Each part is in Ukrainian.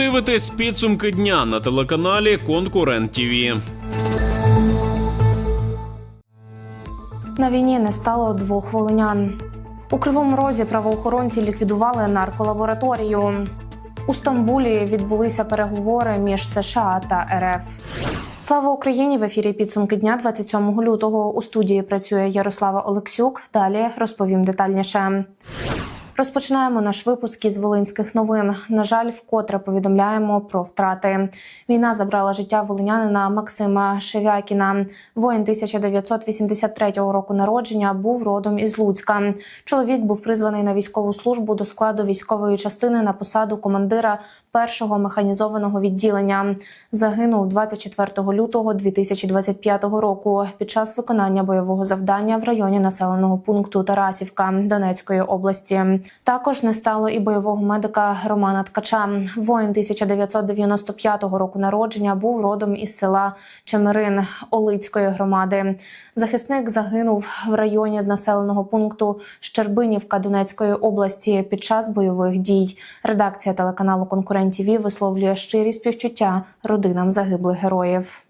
дивитесь підсумки дня на телеканалі Конкурент ТІВІ. На війні не стало двох волинян. У Кривому Розі правоохоронці ліквідували нарколабораторію. У Стамбулі відбулися переговори між США та РФ. Слава Україні! В ефірі підсумки дня 27 лютого. У студії працює Ярослава Олексюк. Далі розповім детальніше. Розпочинаємо наш випуск із волинських новин. На жаль, вкотре повідомляємо про втрати. Війна забрала життя волинянина Максима Шевякіна. Воїн 1983 року народження був родом із Луцька. Чоловік був призваний на військову службу до складу військової частини на посаду командира першого механізованого відділення. Загинув 24 лютого 2025 року під час виконання бойового завдання в районі населеного пункту Тарасівка Донецької області. Також не стало і бойового медика Романа Ткача. Воїн 1995 року народження був родом із села Чемерин Олицької громади. Захисник загинув в районі населеного пункту Щербинівка Донецької області під час бойових дій. Редакція телеканалу Конкурент ТІВІ висловлює щирі співчуття родинам загиблих героїв.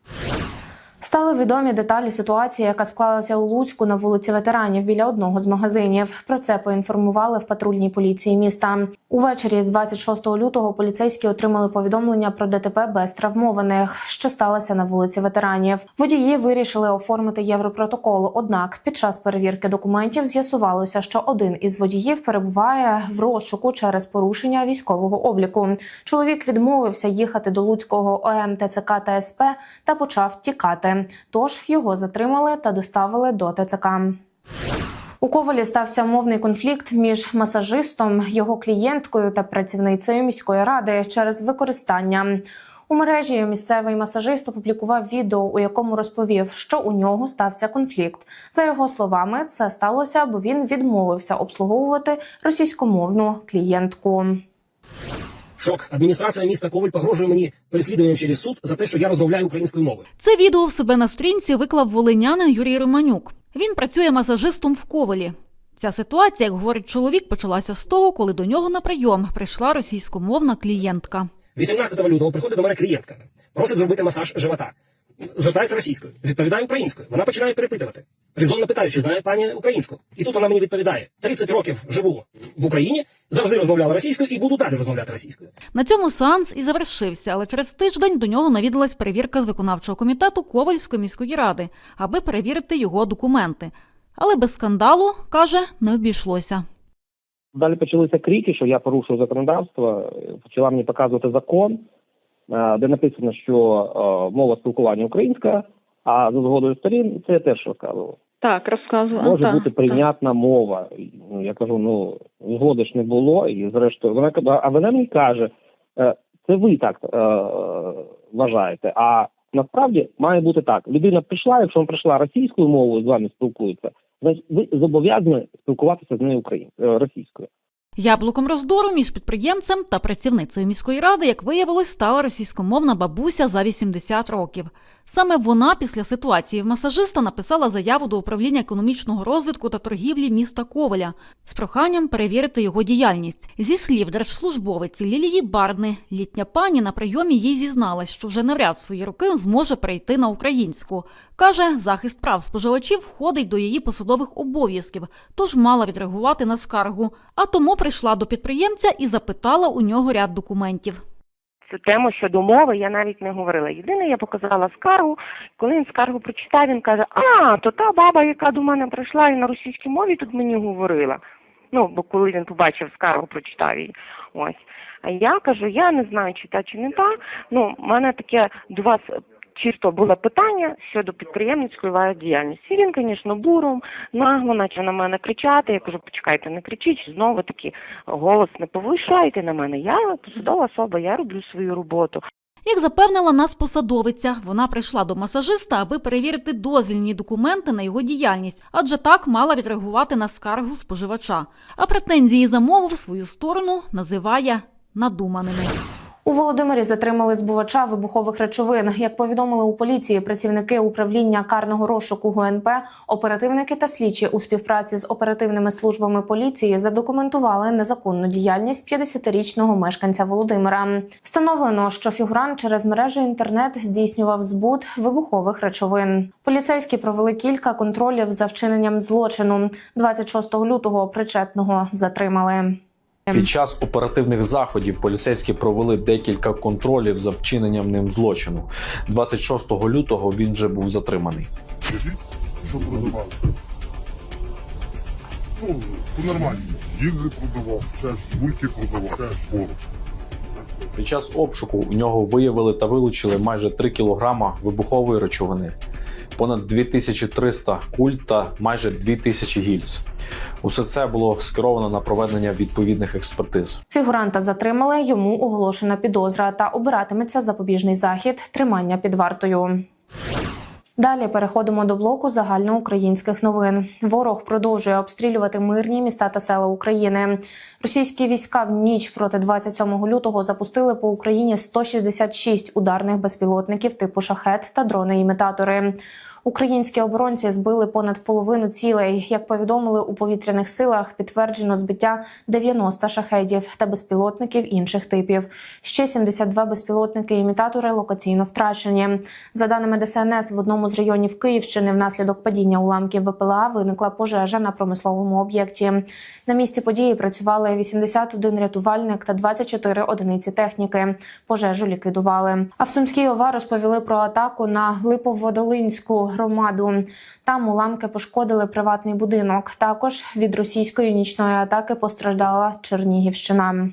Стали відомі деталі ситуації, яка склалася у Луцьку на вулиці ветеранів біля одного з магазинів. Про це поінформували в патрульній поліції міста. Увечері 26 лютого поліцейські отримали повідомлення про ДТП без травмованих, що сталося на вулиці ветеранів. Водії вирішили оформити європротокол. Однак під час перевірки документів з'ясувалося, що один із водіїв перебуває в розшуку через порушення військового обліку. Чоловік відмовився їхати до Луцького ОМ ТЦК та СП та почав тікати. Тож його затримали та доставили до ТЦК. У Ковалі стався мовний конфлікт між масажистом, його клієнткою та працівницею міської ради через використання. У мережі місцевий масажист опублікував відео, у якому розповів, що у нього стався конфлікт. За його словами, це сталося, бо він відмовився обслуговувати російськомовну клієнтку. Шок. Адміністрація міста Коваль погрожує мені переслідуванням через суд за те, що я розмовляю українською мовою. Це відео в себе на сторінці виклав волинянин Юрій Романюк. Він працює масажистом в Ковалі. Ця ситуація, як говорить чоловік, почалася з того, коли до нього на прийом прийшла російськомовна клієнтка. 18 лютого приходить до мене клієнтка, просить зробити масаж живота. Звертається російською, відповідає українською. Вона починає перепитувати. Резонно питає, чи знає пані українську. І тут вона мені відповідає: 30 років живу в Україні, завжди розмовляла російською і буду далі розмовляти російською. На цьому сеанс і завершився, але через тиждень до нього навідалась перевірка з виконавчого комітету Ковальської міської ради, аби перевірити його документи. Але без скандалу, каже, не обійшлося. Далі почалися крики, що я порушую законодавство. Почала мені показувати закон, де написано, що е, мова спілкування українська, а за згодою сторін це я теж розказував. Так, розказувала. Може так, бути так. прийнятна мова. Ну я кажу, ну згоди ж не було, і зрештою вона а вона мені каже, е, це ви так е, вважаєте. А насправді має бути так: людина прийшла, якщо вона прийшла російською мовою, з вами спілкується, значить ви зобов'язані спілкуватися з нею україн... е, російською. Яблуком роздору між підприємцем та працівницею міської ради, як виявилось, стала російськомовна бабуся за 80 років. Саме вона після ситуації в масажиста написала заяву до управління економічного розвитку та торгівлі міста Коваля з проханням перевірити його діяльність. Зі слів держслужбовиці Лілії Барни, літня пані на прийомі їй зізналась, що вже навряд свої роки зможе перейти на українську. Каже, захист прав споживачів входить до її посадових обов'язків, тож мала відреагувати на скаргу. А тому прийшла до підприємця і запитала у нього ряд документів. Тему щодо мови я навіть не говорила. Єдине, я показала скаргу. Коли він скаргу прочитав, він каже: А, то та баба, яка до мене прийшла і на російській мові тут мені говорила. Ну, бо коли він побачив скаргу, прочитав її. Ось. А я кажу, я не знаю, чи та чи не та. Ну, в мене таке до вас чисто було питання щодо підприємницької діяльності. І він, звісно, буром, нагло почав на мене кричати. Я кажу, почекайте, не кричіть, знову таки голос не повишайте на мене. Я посадова особа, я роблю свою роботу. Як запевнила нас посадовиця, вона прийшла до масажиста, аби перевірити дозвільні документи на його діяльність, адже так мала відреагувати на скаргу споживача. А претензії за мову в свою сторону називає надуманими. У Володимирі затримали збувача вибухових речовин. Як повідомили у поліції, працівники управління карного розшуку ГУНП, оперативники та слідчі у співпраці з оперативними службами поліції задокументували незаконну діяльність 50-річного мешканця Володимира. Встановлено, що фігурант через мережу інтернет здійснював збут вибухових речовин. Поліцейські провели кілька контролів за вчиненням злочину. 26 лютого причетного затримали. Під час оперативних заходів поліцейські провели декілька контролів за вчиненням ним злочину. 26 лютого він вже був затриманий. Скажіть, що продавав? Ну, по-нормальному. Гільзи продавав, ж бульки продавав, ще ж. Під час обшуку у нього виявили та вилучили майже 3 кілограма вибухової речовини, понад 2300 куль та майже 2000 гільз. Усе це було скеровано на проведення відповідних експертиз. Фігуранта затримали, йому оголошена підозра та обиратиметься запобіжний захід тримання під вартою. Далі переходимо до блоку загальноукраїнських новин. Ворог продовжує обстрілювати мирні міста та села України. Російські війська в ніч проти 27 лютого запустили по Україні 166 ударних безпілотників типу шахет та дрони-імітатори. Українські оборонці збили понад половину цілей. Як повідомили у повітряних силах, підтверджено збиття 90 шахедів та безпілотників інших типів. Ще 72 безпілотники-імітатори локаційно втрачені. За даними ДСНС, в одному з районів Київщини внаслідок падіння уламків БПЛА виникла пожежа на промисловому об'єкті. На місці події працювали 81 рятувальник та 24 одиниці техніки. Пожежу ліквідували. А в Сумській ОВА розповіли про атаку на Липоводолинську громаду. Там уламки пошкодили приватний будинок. Також від російської нічної атаки постраждала Чернігівщина.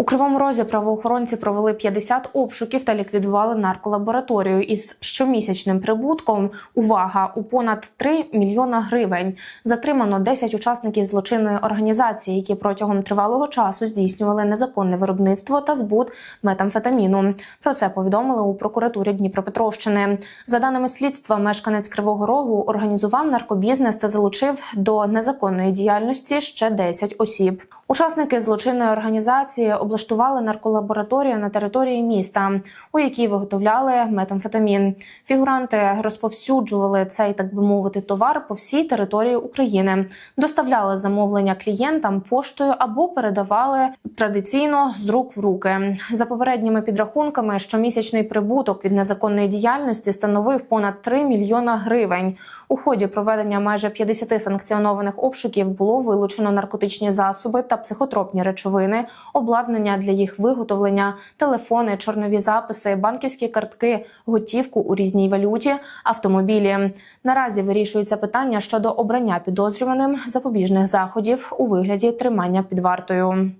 У Кривому Розі правоохоронці провели 50 обшуків та ліквідували нарколабораторію із щомісячним прибутком. Увага у понад 3 мільйона гривень. Затримано 10 учасників злочинної організації, які протягом тривалого часу здійснювали незаконне виробництво та збут метамфетаміну. Про це повідомили у прокуратурі Дніпропетровщини. За даними слідства, мешканець Кривого Рогу організував наркобізнес та залучив до незаконної діяльності ще 10 осіб. Учасники злочинної організації облаштували нарколабораторію на території міста, у якій виготовляли метамфетамін. Фігуранти розповсюджували цей, так би мовити, товар по всій території України, доставляли замовлення клієнтам поштою або передавали традиційно з рук в руки. За попередніми підрахунками, щомісячний прибуток від незаконної діяльності становив понад 3 мільйона гривень. У ході проведення майже 50 санкціонованих обшуків було вилучено наркотичні засоби та психотропні речовини, обладнання для їх виготовлення, телефони, чорнові записи, банківські картки, готівку у різній валюті, автомобілі. Наразі вирішується питання щодо обрання підозрюваним запобіжних заходів у вигляді тримання під вартою.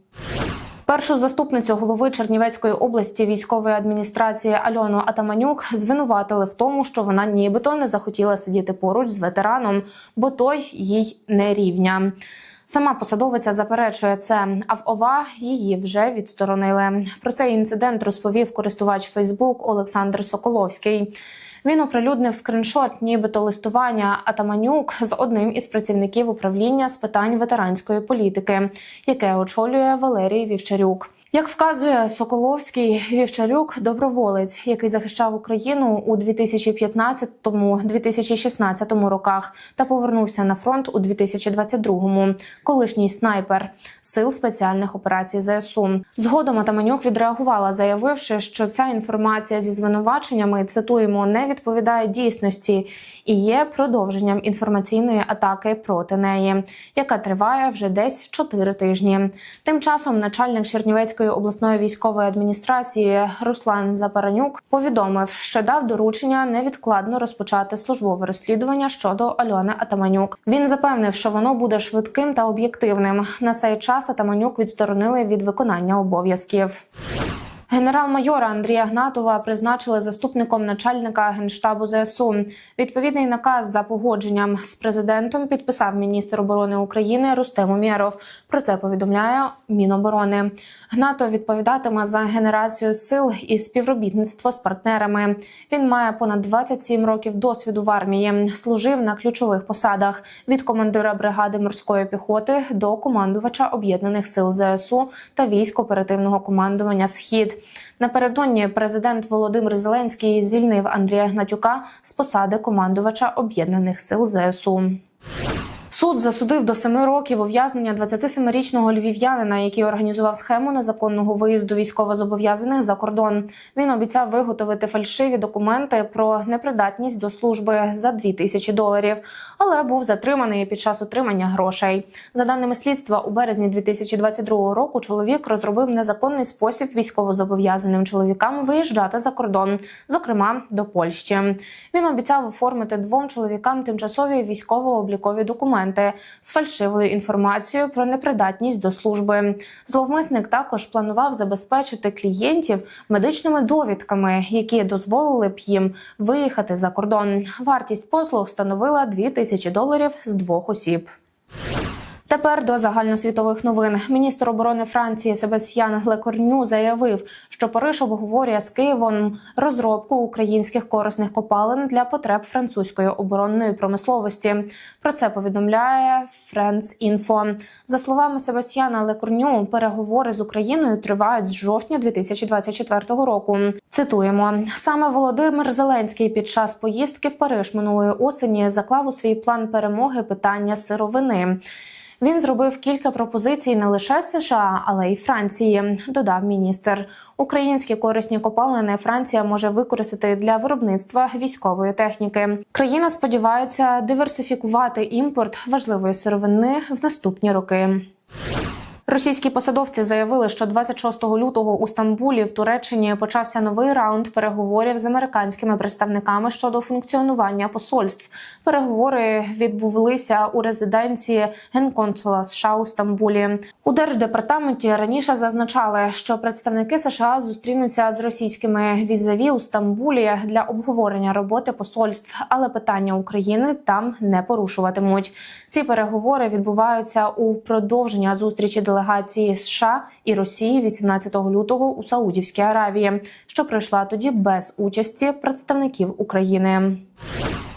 Першу заступницю голови Чернівецької області військової адміністрації Альону Атаманюк звинуватили в тому, що вона нібито не захотіла сидіти поруч з ветераном, бо той їй не рівня. Сама посадовиця заперечує це, а в ОВА її вже відсторонили. Про цей інцидент розповів користувач Фейсбук Олександр Соколовський. Він оприлюднив скриншот, нібито листування Атаманюк з одним із працівників управління з питань ветеранської політики, яке очолює Валерій Вівчарюк. Як вказує Соколовський, Вівчарюк доброволець, який захищав Україну у 2015-2016 роках та повернувся на фронт у 2022-му. Колишній снайпер сил спеціальних операцій ЗСУ. Згодом Атаманюк відреагувала, заявивши, що ця інформація зі звинуваченнями цитуємо не відповідає дійсності і є продовженням інформаційної атаки проти неї, яка триває вже десь 4 тижні. Тим часом начальник Чернівецької обласної військової адміністрації Руслан Запаранюк повідомив, що дав доручення невідкладно розпочати службове розслідування щодо Альони Атаманюк. Він запевнив, що воно буде швидким та об'єктивним. На цей час Атаманюк відсторонили від виконання обов'язків. Генерал-майора Андрія Гнатова призначили заступником начальника генштабу ЗСУ. Відповідний наказ за погодженням з президентом підписав міністр оборони України Рустем Умєров. Про це повідомляє Міноборони. Гнатов відповідатиме за генерацію сил і співробітництво з партнерами. Він має понад 27 років досвіду в армії. Служив на ключових посадах від командира бригади морської піхоти до командувача об'єднаних сил ЗСУ та військ оперативного командування Схід. Напередодні президент Володимир Зеленський звільнив Андрія Гнатюка з посади командувача об'єднаних сил ЗСУ. Суд засудив до семи років ув'язнення 27-річного львів'янина, який організував схему незаконного виїзду військовозобов'язаних за кордон. Він обіцяв виготовити фальшиві документи про непридатність до служби за 2 тисячі доларів, але був затриманий під час отримання грошей. За даними слідства, у березні 2022 року чоловік розробив незаконний спосіб військовозобов'язаним чоловікам виїжджати за кордон, зокрема до Польщі. Він обіцяв оформити двом чоловікам тимчасові військово-облікові документи з фальшивою інформацією про непридатність до служби. Зловмисник також планував забезпечити клієнтів медичними довідками, які дозволили б їм виїхати за кордон. Вартість послуг становила 2 тисячі доларів з двох осіб. Тепер до загальносвітових новин. Міністр оборони Франції Себастьян Лекорню заявив, що Париж обговорює з Києвом розробку українських корисних копалин для потреб французької оборонної промисловості. Про це повідомляє France Info. За словами Себастьяна Лекорню, переговори з Україною тривають з жовтня 2024 року. Цитуємо саме Володимир Зеленський під час поїздки в Париж минулої осені заклав у свій план перемоги питання сировини. Він зробив кілька пропозицій не лише США, але й Франції. Додав міністр. Українські корисні копалини Франція може використати для виробництва військової техніки. Країна сподівається диверсифікувати імпорт важливої сировини в наступні роки. Російські посадовці заявили, що 26 лютого у Стамбулі в Туреччині почався новий раунд переговорів з американськими представниками щодо функціонування посольств. Переговори відбулися у резиденції генконсула США у Стамбулі. У держдепартаменті раніше зазначали, що представники США зустрінуться з російськими візаві у Стамбулі для обговорення роботи посольств, але питання України там не порушуватимуть. Ці переговори відбуваються у продовження зустрічі делегації США і Росії 18 лютого у Саудівській Аравії, що пройшла тоді без участі представників України.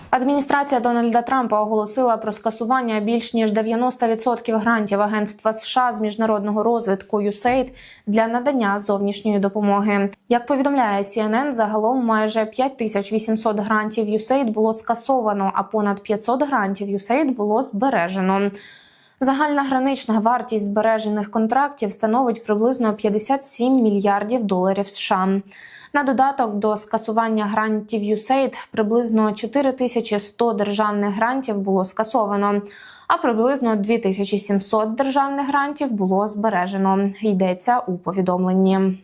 Адміністрація Дональда Трампа оголосила про скасування більш ніж 90% грантів Агентства США з міжнародного розвитку USAID для надання зовнішньої допомоги. Як повідомляє CNN, загалом майже 5800 грантів USAID було скасовано, а понад 500 грантів USAID було збережено. Загальна гранична вартість збережених контрактів становить приблизно 57 мільярдів доларів США. На додаток до скасування грантів USAID приблизно 4100 державних грантів було скасовано, а приблизно 2700 державних грантів було збережено. Йдеться у повідомленні.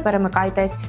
перемикайтесь.